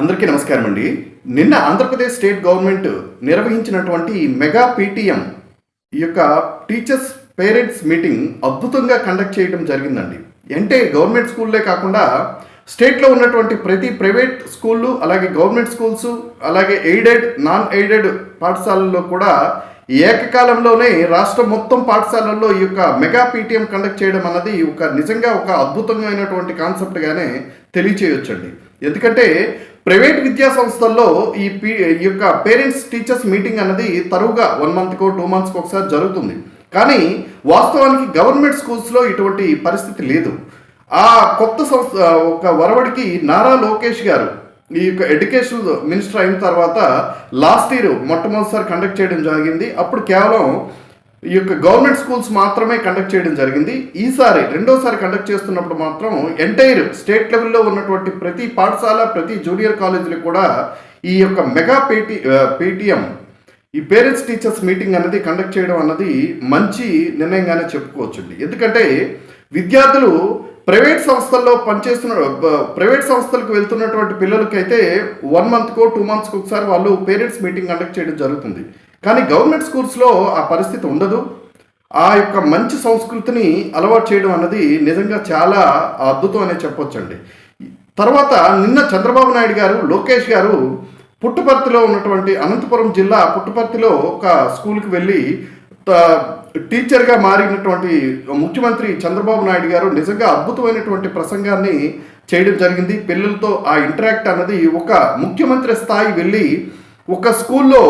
అందరికీ నమస్కారం అండి. నిన్న ఆంధ్రప్రదేశ్ స్టేట్ గవర్నమెంట్ నిర్వహించినటువంటి మెగా పీటీఎం ఈ యొక్క టీచర్స్ పేరెంట్స్ మీటింగ్ అద్భుతంగా కండక్ట్ చేయడం జరిగిందండి. అంటే గవర్నమెంట్ స్కూల్లే కాకుండా స్టేట్లో ఉన్నటువంటి ప్రతి ప్రైవేట్ స్కూళ్ళు అలాగే గవర్నమెంట్ స్కూల్స్ అలాగే ఎయిడెడ్ నాన్ ఎయిడెడ్ పాఠశాలల్లో కూడా ఏకకాలంలోనే రాష్ట్రం మొత్తం పాఠశాలల్లో ఈ యొక్క మెగా పీటీఎం కండక్ట్ చేయడం అన్నది ఒక నిజంగా ఒక అద్భుతమైనటువంటి కాన్సెప్ట్గానే తెలియచేయొచ్చండి. ఎందుకంటే ప్రైవేట్ విద్యా సంస్థల్లో ఈ పీ ఈ యొక్క పేరెంట్స్ టీచర్స్ మీటింగ్ అన్నది తరువుగా వన్ మంత్కో టూ మంత్స్కి ఒకసారి జరుగుతుంది. కానీ వాస్తవానికి గవర్నమెంట్ స్కూల్స్లో ఇటువంటి పరిస్థితి లేదు. ఆ కొత్త సంస్థ ఒక వరవడికి నారా లోకేష్ గారు ఈ యొక్క ఎడ్యుకేషన్ మినిస్టర్ అయిన తర్వాత లాస్ట్ ఇయర్ మొట్టమొదటిసారి కండక్ట్ చేయడం జరిగింది. అప్పుడు కేవలం ఈ యొక్క గవర్నమెంట్ స్కూల్స్ మాత్రమే కండక్ట్ చేయడం జరిగింది. ఈసారి రెండోసారి కండక్ట్ చేస్తున్నప్పుడు మాత్రం ఎంటైర్ స్టేట్ లెవెల్లో ఉన్నటువంటి ప్రతి పాఠశాల ప్రతి జూనియర్ కాలేజీలు కూడా ఈ యొక్క మెగా పేటీ పేటిఎం ఈ పేరెంట్స్ టీచర్స్ మీటింగ్ అనేది కండక్ట్ చేయడం అన్నది మంచి నిర్ణయంగానే చెప్పుకోవచ్చండి. ఎందుకంటే విద్యార్థులు ప్రైవేట్ సంస్థల్లో పనిచేస్తున్న ప్రైవేట్ సంస్థలకు వెళ్తున్నటువంటి పిల్లలకైతే వన్ మంత్కో టూ మంత్స్కి ఒకసారి వాళ్ళు పేరెంట్స్ మీటింగ్ కండక్ట్ చేయడం జరుగుతుంది. కానీ గవర్నమెంట్ స్కూల్స్లో ఆ పరిస్థితి ఉండదు. ఆ యొక్క మంచి సంస్కృతిని అలవాటు చేయడం అన్నది నిజంగా చాలా అద్భుతం అనే చెప్పొచ్చండి. తర్వాత నిన్న చంద్రబాబు నాయుడు గారు లోకేష్ గారు పుట్టుపర్తిలో ఉన్నటువంటి అనంతపురం జిల్లా పుట్టుపర్తిలో ఒక స్కూల్కి వెళ్ళి టీచర్గా మారినటువంటి ముఖ్యమంత్రి చంద్రబాబు నాయుడు గారు నిజంగా అద్భుతమైనటువంటి ప్రసంగాన్ని చేయడం జరిగింది. పిల్లలతో ఆ ఇంటరాక్ట్ అన్నది ఒక ముఖ్యమంత్రి స్థాయి వెళ్ళి ఒక స్కూల్లో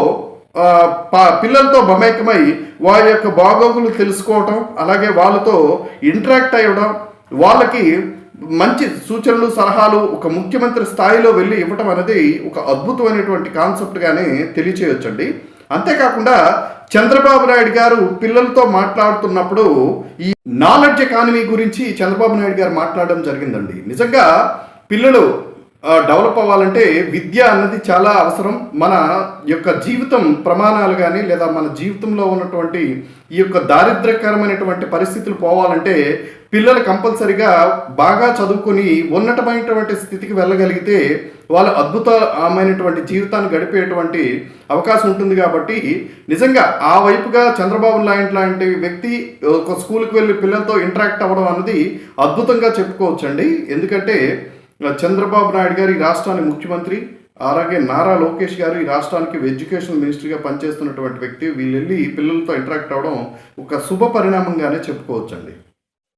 పిల్లలతో మమేకమై వారి యొక్క బాగోగులు తెలుసుకోవటం అలాగే వాళ్ళతో ఇంటరాక్ట్ అయ్యడం వాళ్ళకి మంచి సూచనలు సలహాలు ఒక ముఖ్యమంత్రి స్థాయిలో వెళ్ళి ఇవ్వటం అనేది ఒక అద్భుతమైనటువంటి కాన్సెప్ట్గానే తెలియచేయొచ్చండి. అంతేకాకుండా చంద్రబాబు నాయుడు గారు పిల్లలతో మాట్లాడుతున్నప్పుడు ఈ నాలెడ్జ్ ఎకానమీ గురించి చంద్రబాబు నాయుడు గారు మాట్లాడడం జరిగిందండి. నిజంగా పిల్లలు డెవలప్ అవ్వాలంటే విద్య అన్నది చాలా అవసరం. మన యొక్క జీవితం ప్రమాణాలు కానీ లేదా మన జీవితంలో ఉన్నటువంటి ఈ యొక్క దారిద్ర్యకరమైనటువంటి పరిస్థితులు పోవాలంటే పిల్లలు కంపల్సరిగా బాగా చదువుకొని ఉన్నతమైనటువంటి స్థితికి వెళ్ళగలిగితే వాళ్ళు అద్భుతమైనటువంటి జీవితాన్ని గడిపేటువంటి అవకాశం ఉంటుంది కాబట్టి నిజంగా ఆ వైపుగా చంద్రబాబు నాయుడు లాంటి వ్యక్తి ఒక స్కూల్కి వెళ్ళి పిల్లలతో ఇంటరాక్ట్ అవ్వడం అన్నది అద్భుతంగా చెప్పుకోవచ్చండి. ఎందుకంటే చంద్రబాబు నాయుడు గారు ఈ రాష్ట్రానికి ముఖ్యమంత్రి అలాగే నారా లోకేష్ గారు ఈ రాష్ట్రానికి ఎడ్యుకేషన్ మినిస్టర్గా పనిచేస్తున్నటువంటి వ్యక్తి వీళ్ళు వెళ్ళి పిల్లలతో ఇంటరాక్ట్ అవ్వడం ఒక శుభ పరిణామంగానే చెప్పుకోవచ్చండి.